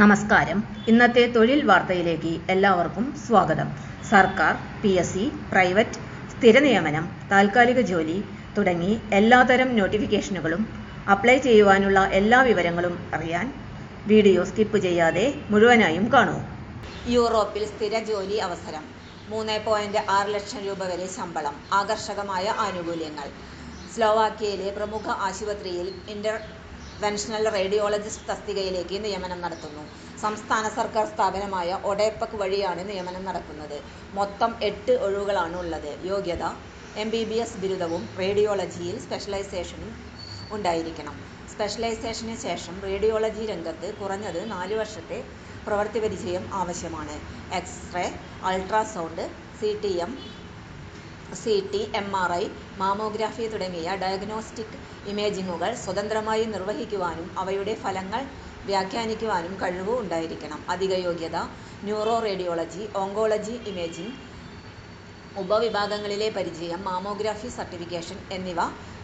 നമസ്കാരം. ഇന്നത്തെ തൊഴിൽ വാർത്തയിലേക്ക് എല്ലാവർക്കും സ്വാഗതം. സർക്കാർ പി എസ് സി പ്രൈവറ്റ് സ്ഥിര നിയമനം താൽക്കാലിക ജോലി തുടങ്ങി എല്ലാതരം നോട്ടിഫിക്കേഷനുകളും അപ്ലൈ ചെയ്യുവാനുള്ള എല്ലാ വിവരങ്ങളും അറിയാൻ വീഡിയോ സ്കിപ്പ് ചെയ്യാതെ മുഴുവനായും കാണൂ. യൂറോപ്പിൽ സ്ഥിര ജോലി അവസരം. മൂന്ന് പോയിന്റ് ആറ് ലക്ഷം രൂപ വരെ ശമ്പളം ആകർഷകമായ ആനുകൂല്യങ്ങൾ. സ്ലോവാക്യയിലെ പ്രമുഖ ആശുപത്രിയിൽ ഇന്റർവെൻഷണൽ റേഡിയോളജിസ്റ്റ് തസ്തികയിലേക്ക് നിയമനം നടത്തുന്നു. സംസ്ഥാന സർക്കാർ സ്ഥാപനമായ ഒഡെപെക് വഴിയാണ് നിയമനം നടക്കുന്നത്. മൊത്തം എട്ട് ഒഴിവുകളാണ് ഉള്ളത്. യോഗ്യത എം ബി ബി എസ് ബിരുദവും റേഡിയോളജിയിൽ സ്പെഷ്യലൈസേഷനും ഉണ്ടായിരിക്കണം. സ്പെഷ്യലൈസേഷന് ശേഷം റേഡിയോളജി രംഗത്ത് കുറഞ്ഞത് നാല് വർഷത്തെ പ്രവൃത്തി പരിചയം ആവശ്യമാണ്. X-ray ultrasound C T M C T M R I mammography തുടങ്ങിയ ഡയഗ്നോസ്റ്റിക് ഇമേജിങ്ങുകൾ സ്വതന്ത്രമായി നിർവഹിക്കുവാനും അവയുടെ ഫലങ്ങൾ വ്യാഖ്യാനിക്കുവാനും കഴിവ് ഉണ്ടായിരിക്കണം. അധിക യോഗ്യത ന്യൂറോ റേഡിയോളജി ഓങ്കോളജി ഇമേജിംഗ് ഉപവിഭാഗങ്ങളിലെ പരിചയം മാമോഗ്രാഫി സർട്ടിഫിക്കേഷൻ എന്നിവ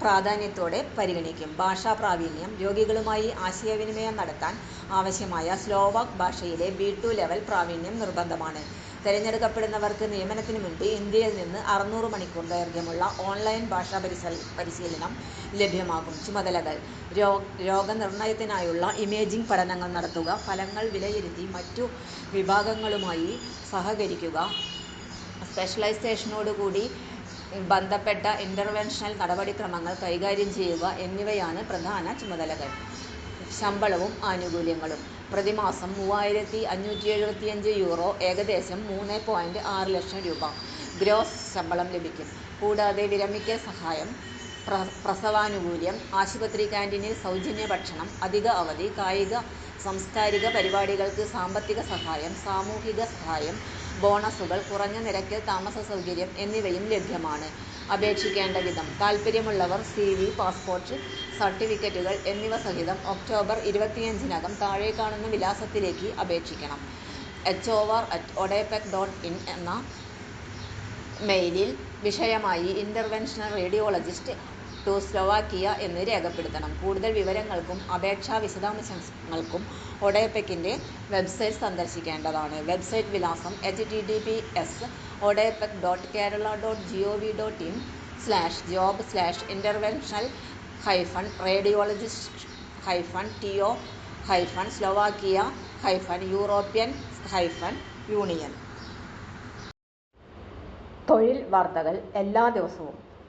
പ്രാധാന്യത്തോടെ പരിഗണിക്കും. ഭാഷാ പ്രാവീണ്യം രോഗികളുമായി ആശയവിനിമയം നടത്താൻ ആവശ്യമായ സ്ലോവാക് ഭാഷയിലെ ബി ടു ലെവൽ പ്രാവീണ്യം നിർബന്ധമാണ്. തിരഞ്ഞെടുക്കപ്പെടുന്നവർക്ക് നിയമനത്തിന് മുൻപ് ഇന്ത്യയിൽ നിന്ന് അറുന്നൂറ് മണിക്കൂർ ദൈർഘ്യമുള്ള ഓൺലൈൻ ഭാഷാ പരിശീലനം ലഭ്യമാകും. ചുമതലകൾ. രോഗനിർണയത്തിനായുള്ള ഇമേജിംഗ് പഠനങ്ങൾ നടത്തുക ഫലങ്ങൾ വിലയിരുത്തി മറ്റു വിഭാഗങ്ങളുമായി സഹകരിക്കുക. സ്പെഷ്യലൈസേഷനോടുകൂടി ബന്ധപ്പെട്ട ഇന്റർവെൻഷണൽ നടപടിക്രമങ്ങൾ കൈകാര്യം ചെയ്യുക എന്നിവയാണ് പ്രധാന ചുമതലകൾ. ശമ്പളവും ആനുകൂല്യങ്ങളും. പ്രതിമാസം മൂവായിരത്തി അഞ്ഞൂറ്റി എഴുപത്തിയഞ്ച് യൂറോ ഏകദേശം മൂന്ന് പോയിന്റ് ആറ് ലക്ഷം രൂപ. ഗ്രോസ് ശമ്പളം ലഭിക്കും. കൂടാതെ വിരമിക്കൽ സഹായം പ്രസവാനുകൂല്യം ആശുപത്രി കാന്റീനിൽ സൗജന്യ ഭക്ഷണം അധിക അവധി കായിക സാംസ്കാരിക പരിപാടികൾക്ക് സാമ്പത്തിക സഹായം സാമൂഹിക സഹായം ബോണസുകൾ കുറഞ്ഞ നിരക്കിൽ താമസ സൗകര്യം എന്നിവയും ലഭ്യമാണ്. അപേക്ഷിക്കേണ്ട വിധം താൽപ്പര്യമുള്ളവർ സി വി പാസ്പോർട്ട് സർട്ടിഫിക്കറ്റുകൾ എന്നിവ സഹിതം ഒക്ടോബർ ഇരുപത്തിയഞ്ചിനകം താഴെ കാണുന്ന വിലാസത്തിലേക്ക് അപേക്ഷിക്കണം. ഇൻ എന്ന മെയിലിൽ വിഷയമായി ഇന്റർവെൻഷണൽ റേഡിയോളജിസ്റ്റ് ടു സ്ലോവാക്കിയ എന്ന് രേഖപ്പെടുത്തണം. കൂടുതൽ വിവരങ്ങൾക്കും അപേക്ഷാ വിശദാംശങ്ങൾക്കും ഒഡയപ്പെക്കിന്റെ വെബ്സൈറ്റ് സന്ദർശിക്കേണ്ടതാണ്. വെബ്സൈറ്റ് വിലാസം H T D P S ഒഡയപ്പെക് dot Kerala dot G O V dot in slash job slash hyphen radiologist hyphen T O hyphen hyphen European hyphen union. തൊഴിൽ വാർത്തകൾ എല്ലാ ദിവസവും